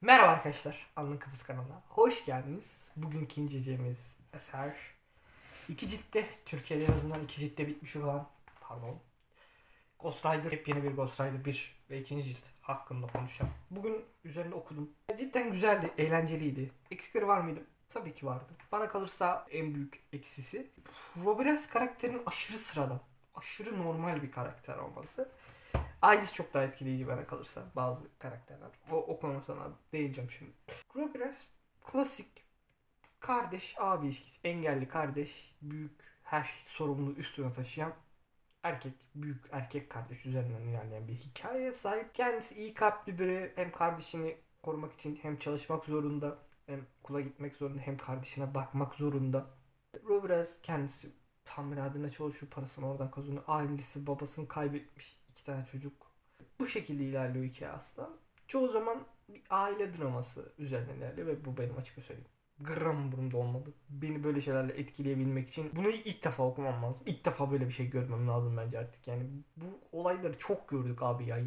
Merhaba arkadaşlar, Alnın Kafası kanalına hoş geldiniz. Bugünkü inceleyeceğimiz eser iki ciltte, Türkiye'de en azından iki ciltte bitmiş olan, pardon, Ghost Rider, yepyeni bir Ghost Rider 1 ve 2. cilt hakkında konuşacağım. Bugün üzerinde okudum. Cidden güzeldi, eğlenceliydi. Eksikleri var mıydı? Tabii ki vardı. Bana kalırsa en büyük eksisi Robert karakterinin aşırı sıradan, aşırı normal bir karakter olması. Ailesi çok daha etkileyici bana kalırsa bazı karakterler. O, o konuda sana değineceğim şimdi. Robert klasik kardeş abi ilişkisi. Engelli kardeş, büyük her şey sorumluluğu üstüne taşıyan erkek, büyük erkek kardeş üzerinden ilerleyen bir hikayeye sahip. Kendisi iyi kalpli biri. Hem kardeşini korumak için hem çalışmak zorunda, hem okula gitmek zorunda, hem kardeşine bakmak zorunda. Robert kendisi tamiratına çalışıyor, parasını oradan kazanıyor. Ailesi babasını kaybetmiş iki tane çocuk. Bu şekilde ilerliyor hikaye aslında. Çoğu zaman bir aile draması üzerinden ilerliyor ve bu benim açık söyleyeyim. Gram burumda olmadı. Beni böyle şeylerle etkileyebilmek için bunu ilk defa okumam lazım. İlk defa böyle bir şey görmem lazım bence artık. Yani bu olayları çok gördük abi ya.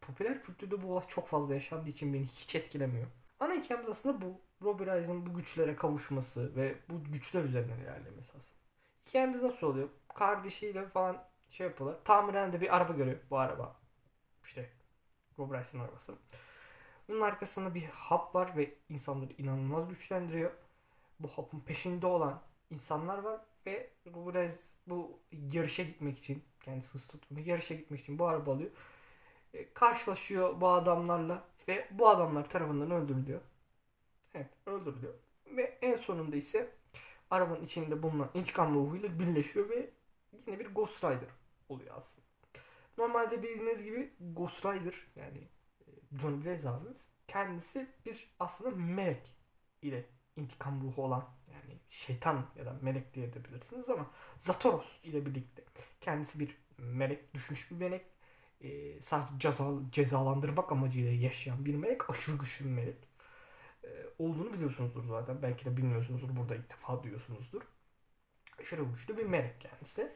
Popüler kültürde bu olay çok fazla yaşandığı için beni hiç etkilemiyor. Ana hikayemiz aslında bu. Robbie Rice'ın bu güçlere kavuşması ve bu güçler üzerinden ilerlemesi aslında. Hikayemiz nasıl oluyor? Kardeşiyle falan şey yapıyorlar. Tamirhanede bir araba görüyor bu araba. İşte Rob Rice'ın arabası. Bunun arkasında bir hap var ve insanları inanılmaz güçlendiriyor. Bu hapın peşinde olan insanlar var ve Rob Rice bu yarışa gitmek için kendisi hız. Yarışa gitmek için bu araba alıyor. E, karşılaşıyor bu adamlarla ve bu adamlar tarafından öldürülüyor. Evet öldürülüyor. Ve en sonunda ise arabanın içinde bulunan intikam ruhuyla birleşiyor ve yine bir Ghost Rider oluyor aslında. Normalde bildiğiniz gibi Ghost Rider yani e, Johnny Blaze abimiz kendisi bir aslında melek ile intikam ruhu olan yani şeytan ya da melek diyebilirsiniz ama Zatoros ile birlikte kendisi bir melek düşmüş bir melek e, sadece ceza, cezalandırmak amacıyla yaşayan bir melek aşırı güçlü bir melek olduğunu biliyorsunuzdur zaten belki de bilmiyorsunuzdur burada ilk defa duyuyorsunuzdur aşırı güçlü bir melek kendisi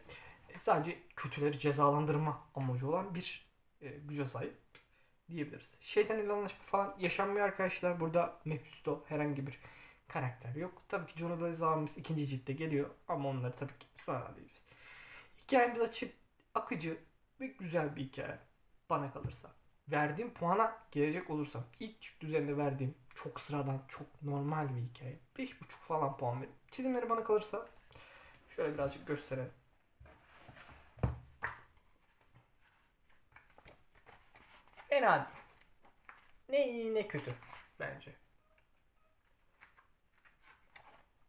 sadece kötüleri cezalandırma amacı olan bir e, güce sahip diyebiliriz. Şeytan ile anlaşma falan yaşanmıyor arkadaşlar. Burada Mephisto herhangi bir karakter yok. Tabii ki Johnny Blaze abimiz ikinci ciltte geliyor ama onları tabii ki sonra diyeceğiz. Hikayemiz açık, akıcı ve güzel bir hikaye bana kalırsa. Verdiğim puana gelecek olursam ilk düzeninde verdiğim çok sıradan, çok normal bir hikaye. 5.5 falan puan veririm. Çizimleri bana kalırsa şöyle birazcık gösterelim. Fena değil. Ne iyi ne kötü bence.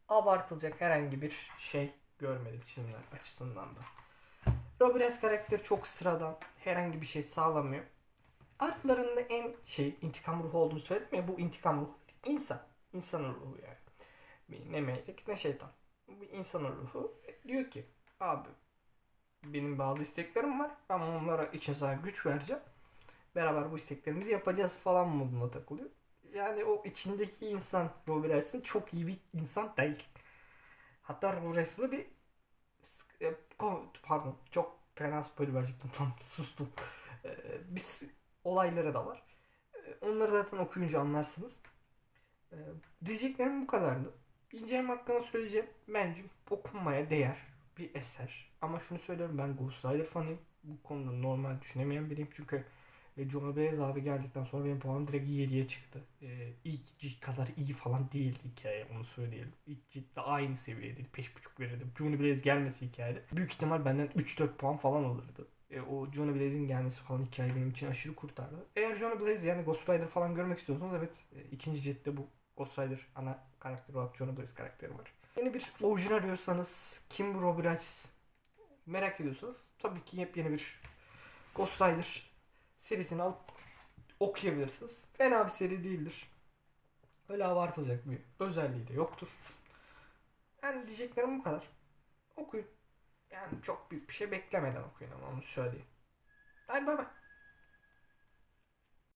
Abartılacak herhangi bir şey görmedim çizimler açısından da. Robert karakteri çok sıradan. Herhangi bir şey sağlamıyor. Aralarında en şey intikam ruhu olduğunu söyledim ya bu intikam ruhu insan. İnsanın ruhu yani. Ne melek ne şeytan. Bu insanın ruhu. Diyor ki abi benim bazı isteklerim var. Ben onlara için sana güç vereceğim beraber bu isteklerimizi yapacağız falan moduna takılıyor. Yani o içindeki insan Harris'in çok iyi bir insan değil. Hatta Harris'le bir e, pardon çok fena spoiler verecektim tam sustum. Ee, biz olayları da var. Ee, onları zaten okuyunca anlarsınız. Ee, diyeceklerim bu kadardı. İnceleme hakkında söyleyeceğim. Bence okunmaya değer bir eser. Ama şunu söylüyorum ben Ghost Rider fanıyım. Bu konuda normal düşünemeyen biriyim çünkü e, Johnny Blaze abi geldikten sonra benim puanım direkt 7'ye çıktı. E, ilk cilt kadar iyi falan değildi hikaye onu söyleyelim. İlk ciltle aynı seviyedeydi. Peş buçuk verirdim. Johnny Blaze gelmesi hikayede. Büyük ihtimal benden 3-4 puan falan alırdı. E, o Johnny Blaze'in gelmesi falan hikaye benim için aşırı kurtardı. Eğer Johnny Blaze yani Ghost Rider falan görmek istiyorsanız evet e, ikinci ciltte bu Ghost Rider ana karakter olarak Johnny Blaze karakteri var. Yeni bir orijinal arıyorsanız kim Robbie Rice merak ediyorsanız tabii ki yepyeni bir Ghost Rider serisini alıp okuyabilirsiniz. Fena bir seri değildir. Öyle abartılacak bir özelliği de yoktur. Yani diyeceklerim bu kadar. Okuyun. Yani çok büyük bir şey beklemeden okuyun ama onu söyleyeyim. Hadi bay bay.